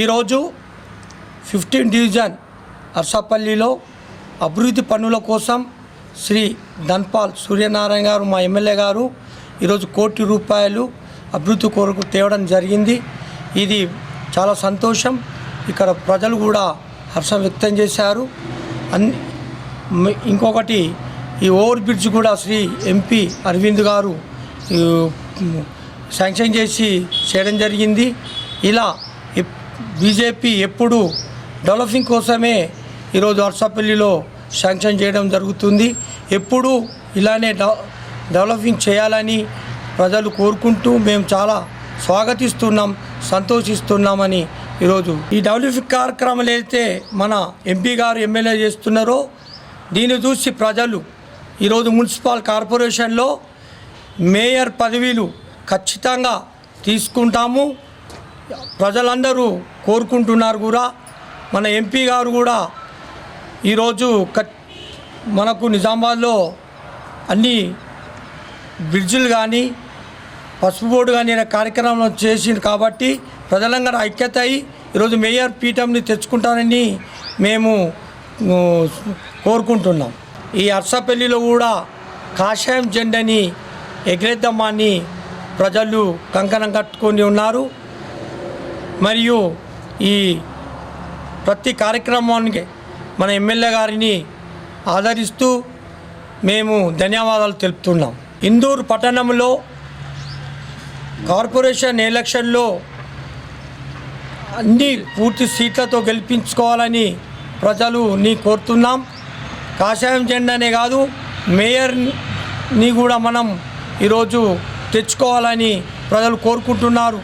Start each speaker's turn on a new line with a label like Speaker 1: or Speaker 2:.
Speaker 1: ఈరోజు fifteen division అర్సాపల్లిలో అభివృద్ధి పనుల కోసం శ్రీ ధన్పాల్ సూర్యనారాయణ గారు మా ఎమ్మెల్యే గారు ఈరోజు కోటి రూపాయలు అభివృద్ధి కొరకు తేవడం జరిగింది. ఇది చాలా సంతోషం. ఇక్కడ ప్రజలు కూడా హర్షం వ్యక్తం చేశారు. అన్ని ఇంకొకటి ఈ ఓవర్ బ్రిడ్జ్ కూడా శ్రీ ఎంపీ అరవింద్ గారు శాంక్షన్ చేసి చేయడం జరిగింది. ఇలా బీజేపీ ఎప్పుడు డెవలపింగ్ కోసమే ఈరోజు అర్సపల్లిలో శాంక్షన్ చేయడం జరుగుతుంది. ఎప్పుడు ఇలానే డెవలపింగ్ చేయాలని ప్రజలు కోరుకుంటూ మేము చాలా స్వాగతిస్తున్నాం సంతోషిస్తున్నామని ఈరోజు. ఈ డెవలపింగ్ కార్యక్రమాలు అయితే మన ఎంపీ గారు ఎమ్మెల్యే చేస్తున్నారో దీన్ని చూసి ప్రజలు ఈరోజు మున్సిపల్ కార్పొరేషన్లో మేయర్ పదవీలు ఖచ్చితంగా తీసుకుంటాము. ప్రజలందరూ కోరుకుంటున్నారు కూడా. మన ఎంపీ గారు కూడా ఈరోజు క- మనకు నిజామాబాద్లో అన్ని బ్రిడ్జిలు కానీ పసుపు బోర్డు కానీ అనే కార్యక్రమం చేసింది కాబట్టి ప్రజలంగా ఐక్యత అయి ఈరోజు మేయర్ పీఠంని తెచ్చుకుంటానని మేము కోరుకుంటున్నాం. ఈ అర్సపల్లిలో కూడా కాషాయం జెండని ఎగరేద్దామని ప్రజలు కంకణం కట్టుకొని ఉన్నారు. మరియు ఈ ప్రతి కార్యక్రమానికి మన ఎమ్మెల్యే గారిని ఆదరిస్తూ మేము ధన్యవాదాలు తెలుపుతున్నాం. ఇందూరు పట్టణంలో కార్పొరేషన్ ఎలక్షన్లో అన్ని పూర్తి సీట్లతో గెలిపించుకోవాలని ప్రజలు నీ కోరుతున్నాం. కాషాయం జెండానే కాదు మేయర్ని కూడా మనం ఈరోజు తెచ్చుకోవాలని ప్రజలు కోరుకుంటున్నారు.